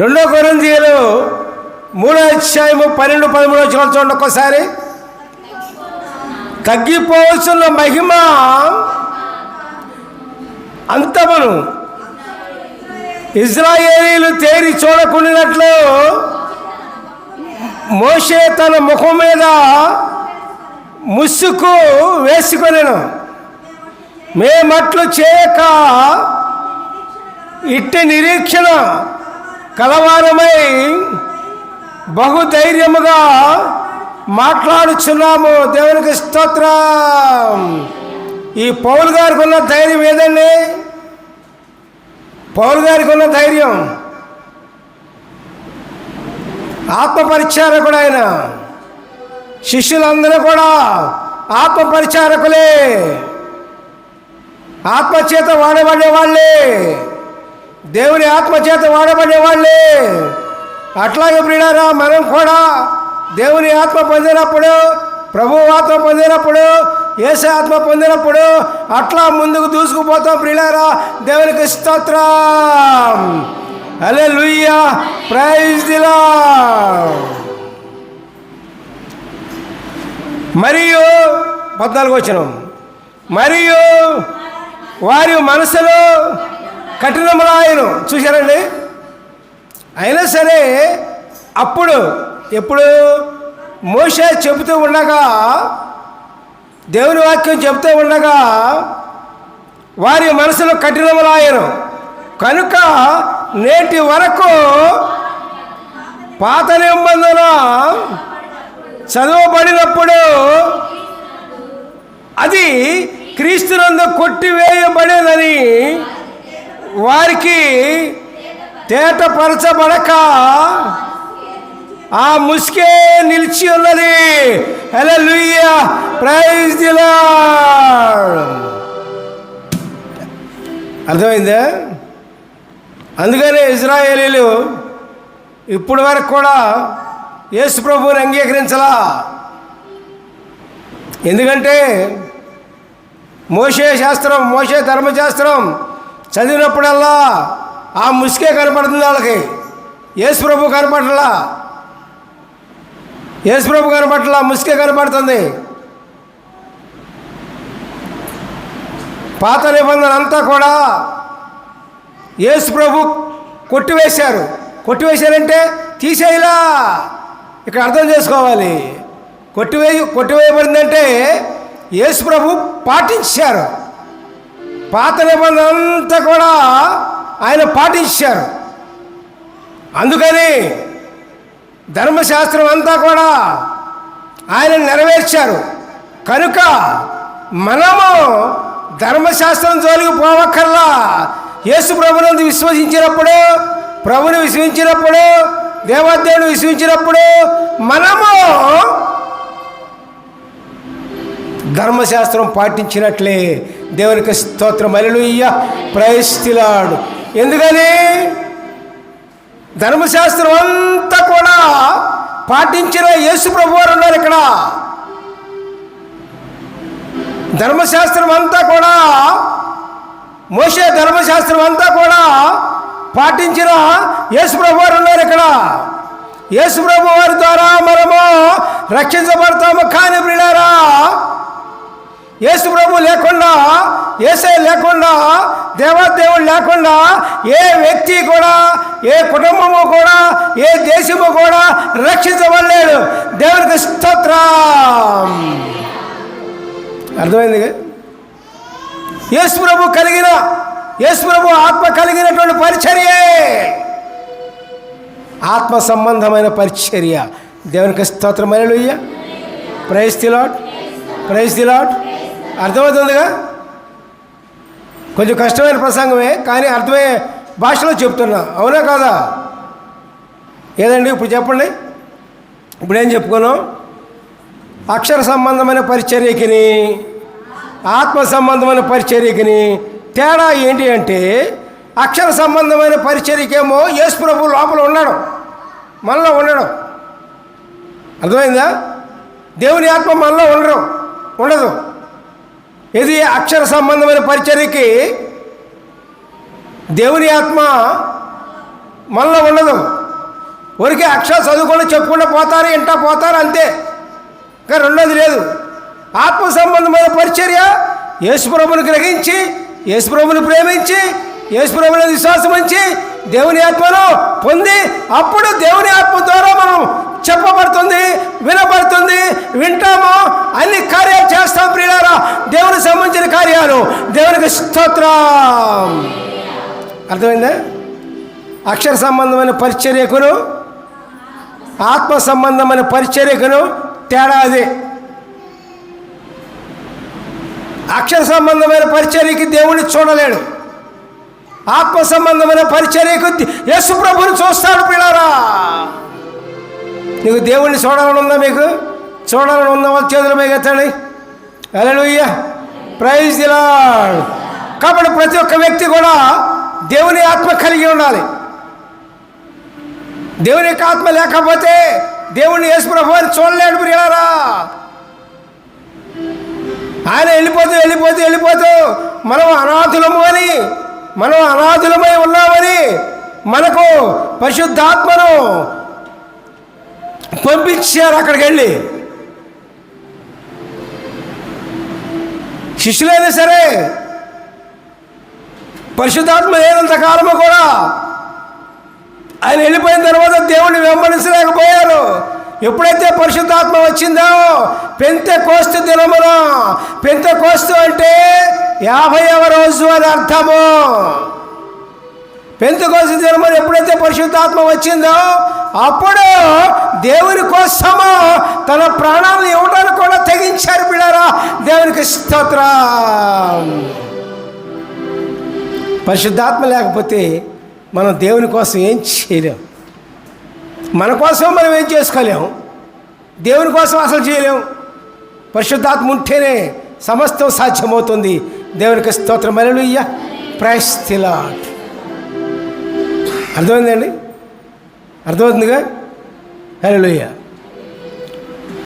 రెండో కొరిందీయులు మూడో అధ్యాయము పన్నెండు పదమూడు వచ్చిన చూడండి ఒక్కసారి. తగ్గిపోవచ్చున్న మహిమ అంతమును ఇజ్రాయేలీలు తేరి చూడకుండినట్లు మోషే తన ముఖం మీద ముసుకు వేసుకొనెను. మేమట్లు చేయక ఇట్టి నిరీక్షణ కలవారమై బహుధైర్యముగా మాట్లాడుచున్నాము. దేవునికి స్తోత్రం. ఈ పౌల్ గారికి ఉన్న ధైర్యం ఏదండి? పౌల్ గారికి ఉన్న ధైర్యం. ఆత్మపరిచారకుడు ఆయన. శిష్యులందరూ కూడా ఆత్మపరిచారకులే. ఆత్మచేత వాడబడే వాళ్ళే. దేవుని ఆత్మచేత వాడబడే వాళ్ళే అట్లాగే ప్రియుడారా మనం కూడా దేవుని ఆత్మ పొందినప్పుడు ప్రభు ఆత్మ పొందినప్పుడు ఏసే ఆత్మ పొందినప్పుడు అట్లా ముందుకు దూసుకుపోతాం ప్రియులారా. దేవునికి స్తోత్రం. అలే లుయ్యా ప్రైజ్ దిలా మరియు పద్నాలుగు వచ్చిన మరియు వారి మనసులో కఠినములాయను. చూశారండి? అయినా సరే అప్పుడు ఎప్పుడు మోషే చెబుతూ ఉండగా దేవుని వాక్యం చెబుతూ ఉండగా వారి మనసులో కఠినములాయను. కనుక నేటి వరకు పాత నిబంధన చదవబడినప్పుడు అది క్రీస్తునందు కొట్టివేయబడేదని వారికి తేటపరచబడక ఆ ముసుకే నిలిచి ఉన్నది. హలో లూయ ప్రైజ్ అర్థమైందా? అందుకనే ఇజ్రాయేలీలు ఇప్పటి వరకు కూడా యేసు ప్రభువుని అంగీకరించలా. ఎందుకంటే మోసే శాస్త్రం మోసే ధర్మశాస్త్రం చదివినప్పుడల్లా ఆ ముసుకే కనపడుతుంది వాళ్ళకి. యేసుప్రభు కనపడలా యేసుప్రభు కనపడలా ముసుకే కనపడుతుంది. పాత నిబంధన అంతా కూడా యేసుప్రభు కొట్టివేశారు. కొట్టివేశారంటే తీసేయలా. ఇక్కడ అర్థం చేసుకోవాలి. కొట్టివేయ కొట్టివేయబడిందంటే యేసుప్రభు పాటించారు. పాత నిబంధనంతా కూడా ఆయన పాటించారు. అందుకని ధర్మశాస్త్రం అంతా కూడా ఆయన నెరవేర్చారు. కనుక మనము ధర్మశాస్త్రం జోలికి పోవక్కర్లా. యేసు ప్రభునందు విశ్వసించినప్పుడు ప్రభుని విశ్వసించినప్పుడు దేవాదేవుడు విశ్వసించినప్పుడు మనము ధర్మశాస్త్రం పాటించినట్లే దేవునికి స్తోత్రం. అలలుయ్య ప్రయస్తిలాడు ఎందుకని? ధర్మశాస్త్రం అంతా కూడా పాటించిన యేసు ప్రభు వారు ఉన్నారు ఇక్కడ. ధర్మశాస్త్రం అంతా కూడా మోసే ధర్మశాస్త్రం అంతా కూడా పాటించిన యేసు ప్రభు వారు ఉన్నారు ఇక్కడ. యేసు ప్రభు వారి ద్వారా మనము రక్షించబడతాము. కానీ ప్రియులారా యేసు ప్రభు లేకుండా ఏసే లేకుండా దేవాదేవుడు లేకుండా ఏ వ్యక్తి కూడా ఏ కుటుంబము కూడా ఏ దేశము కూడా రక్షించబడలేడు దేవునికి స్తోత్రం. అర్థమైంది యేసు ప్రభు కలిగిన యేసు ప్రభు ఆత్మ కలిగినటువంటి పరిచర్యే. ఆత్మ సంబంధమైన పరిచర్య. దేవునికి స్తోత్రమైన లుయ్య praise the lord praise the lord అర్థమవుతుందిగా? కొంచెం కష్టమైన ప్రసంగమే కానీ అర్థమయ్యే భాషలో చెప్తున్నా. అవునా కాదా? ఏదండి? ఇప్పుడు చెప్పండి. ఇప్పుడు ఏం చెప్పుకున్నాం? అక్షర సంబంధమైన పరిచర్యకిని ఆత్మ సంబంధమైన పరిచర్యకిని తేడా ఏంటి అంటే అక్షర సంబంధమైన పరిచర్యకేమో యేసు ప్రభు లోపల ఉన్నాడు మనలో ఉండడం. అర్థమైందా? దేవుని ఆత్మ మనలో ఉండడం ఉండదు. ఇది అక్షర సంబంధమైన పరిచర్యకి దేవుని ఆత్మ మనలో ఉండదు. ఊరికే అక్షర చదువుకుండా చెప్పుకుంటూ పోతారు ఇంటా పోతారు అంతే. ఇంకా రెండోది లేదు. ఆత్మ సంబంధమైన పరిచర్య యేసుప్రభుని గ్రహించి యేసుప్రభుని ప్రేమించి యేసుప్రభుని విశ్వాసం ఉంచి దేవుని ఆత్మను పొంది అప్పుడు దేవుని ఆత్మ ద్వారా మనం చెప్పబడుతుంది వినబడుతుంది వింటాము. అన్ని కార్యాలు చేస్తాం ప్రియులారా. దేవునికి సంబంధించిన కార్యాలు. దేవునికి స్తోత్రం. అర్థమైందా? అక్షర సంబంధమైన పరిచర్యకును ఆత్మ సంబంధమైన పరిచర్యకును తేడా అది. అక్షర సంబంధమైన పరిచర్యకి దేవుణ్ణి చూడలేడు. ఆత్మ సంబంధమైన పరిచర్యకు యేసు ప్రభుని చూస్తాడు పిల్లరా నీకు దేవుణ్ణి చూడాలని ఉందా మీకు? చూడాలని ఉందా వాళ్ళ చేతుల మీద ఎత్తండి. అలలుయ్య ప్రైజ్ దిలాడ్ కాబట్టి ప్రతి ఒక్క వ్యక్తి కూడా దేవుని ఆత్మ కలిగి ఉండాలి. దేవుని యొక్క ఆత్మ లేకపోతే దేవుణ్ణి యేసు ప్రభు అని చూడలేడు ప్రియారా ఆయన వెళ్ళిపోతూ వెళ్ళిపోతూ వెళ్ళిపోతూ మనం అనాథులము అని మనం అనాథులమై ఉన్నామని మనకు పరిశుద్ధాత్మను పంపించారు అక్కడికి వెళ్ళి. శిష్యులైనా సరే పరిశుద్ధాత్మ లేనంత కాలము కూడా ఆయన వెళ్ళిపోయిన తర్వాత దేవుణ్ణి వెంబడించలేకపోయారు. ఎప్పుడైతే పరిశుద్ధాత్మ వచ్చిందో పెంత కోస్తు దినమున పెంత కోస్తు అంటే యాభైవ రోజు అని అర్థము. పెంత దినమని ఎప్పుడైతే పరిశుద్ధాత్మ వచ్చిందో అప్పుడు దేవుని కోసము తన ప్రాణాలను ఇవ్వడానికి కూడా తెగించారు బిడారా దేవునికి స్తోత్ర. పరిశుద్ధాత్మ లేకపోతే మనం దేవుని కోసం ఏం చేయలేం. మన కోసం మనం ఏం చేసుకోలేము దేవుని కోసం అసలు చేయలేము పరిశుద్ధాత్మ ఉంటేనే సమస్తం సాధ్యమవుతుంది. దేవునికి స్తోత్రం. అలలుయ్య ప్రైస్తిలాట్ అర్థమైందండి? అర్థమవుతుందిగా? అలలుయ్య